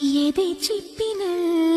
எதை சிப்பினல்